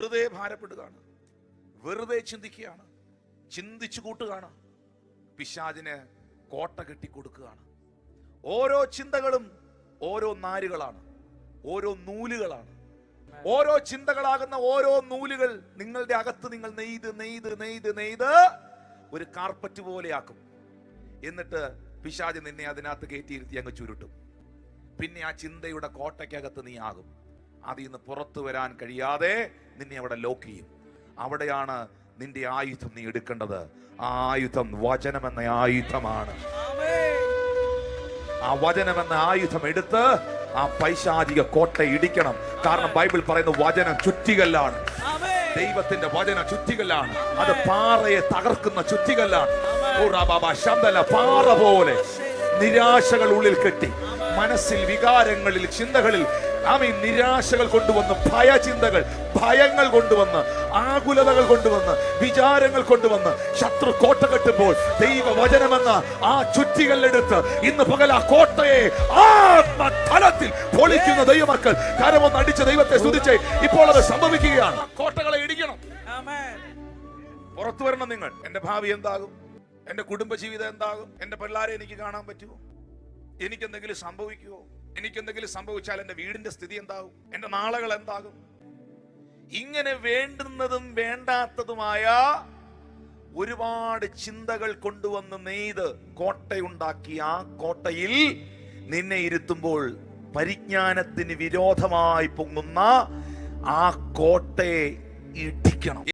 വെറുതെ ഭാരപ്പെടുകയാണ്. വെറുതെ ചിന്തിക്കുകയാണ്. ചിന്തിച്ചു കൂട്ടുകയാണ്. പിശാചിന് കോട്ട കെട്ടി കൊടുക്കുകയാണ് ഓരോ ചിന്തകളും ഓരോ നാരുകളാണ്. ഓരോ നൂലുകളാണ്. ഓരോ ചിന്തകളാകുന്ന ഓരോ നൂലുകൾ നിങ്ങളുടെ അകത്ത് നിങ്ങൾ നെയ്ത് നെയ്ത് നെയ്ത് നെയ്ത് ഒരു കാർപ്പറ്റ് പോലെയാക്കും എന്നിട്ട് പിശാജ് നിന്നെ അതിനകത്ത് കയറ്റിയിരുത്തി അങ്ങ് ചുരുട്ടും. പിന്നെ ആ ചിന്തയുടെ കോട്ടയ്ക്കകത്ത് നീ ആകും. അതിൽ നിന്ന് പുറത്തു വരാൻ കഴിയാതെ നിന്നെ അവിടെ ലോക്ക് ചെയ്യും. അവിടെയാണ് നിന്റെ ആയുധം നീ എടുക്കേണ്ടത്. ആ ആയുധം വചനം എന്ന ആയുധമാണ്. ആ വചനം എന്ന ആയുധം എടുത്ത് ആ പൈശാചിക കോട്ട ഇടിക്കണം. കാരണം ബൈബിൾ പറയുന്ന വചനം ചുറ്റികല്ലാണ്. ദൈവത്തിന്റെ വചന ചുറ്റികല്ലാണ്. അത് പാറയെ തകർക്കുന്ന ചുറ്റികല്ലാണ്. ശബ്ദല പാറ പോലെ. നിരാശകൾ ഉള്ളിൽ കെട്ടി. മനസ്സിൽ വികാരങ്ങളിൽ ചിന്തകളിൽ ആമീൻ നിരാശകൾ കൊണ്ടുവന്ന് ഭയചിന്തകൾ ഭയങ്ങൾ കൊണ്ടുവന്ന് ആകുലതകൾ കൊണ്ടുവന്ന് വിചാരങ്ങൾ കൊണ്ടുവന്ന് ശത്രു കോട്ട കെട്ടുമ്പോൾ ദൈവവചനമെന്ന ആ ചുറ്റികളിലെടുത്ത് ഇന്ന് പകൽ ആ കോട്ടയെ ആത്മതലത്തിൽ പൊളിക്കുന്ന ദൈവമക്കൾ കരമൊന്ന് അടിച്ച ദൈവത്തെ സ്തുതിച്ച് ഇപ്പോൾ അത് സംഭവിക്കുകയാണ്. കോട്ടകളെ ഇടിക്കണം. പുറത്തു വരണം നിങ്ങൾ. എന്റെ ഭാവി എന്താകും? എന്റെ കുടുംബജീവിതം എന്താകും? എന്റെ പിള്ളേരെ എനിക്ക് കാണാൻ പറ്റുമോ? എനിക്കെന്തെങ്കിലും സംഭവിക്കുമോ? എനിക്ക് എന്തെങ്കിലും സംഭവിച്ചാൽ എന്റെ വീടിന്റെ സ്ഥിതി എന്താകും? എന്റെ നാളുകൾ എന്താകും? ഇങ്ങനെ വേണ്ടുന്നതും വേണ്ടാത്തതുമായ ഒരുപാട് ചിന്തകൾ കൊണ്ടുവന്ന് നെയ്ത് കോട്ടയുണ്ടാക്കി ആ കോട്ടയിൽ നിന്നെ ഇരുത്തുമ്പോൾ പരിജ്ഞാനത്തിന് വിരോധമായി പൊങ്ങുന്ന ആ കോട്ടയെ ഇടിക്കണം.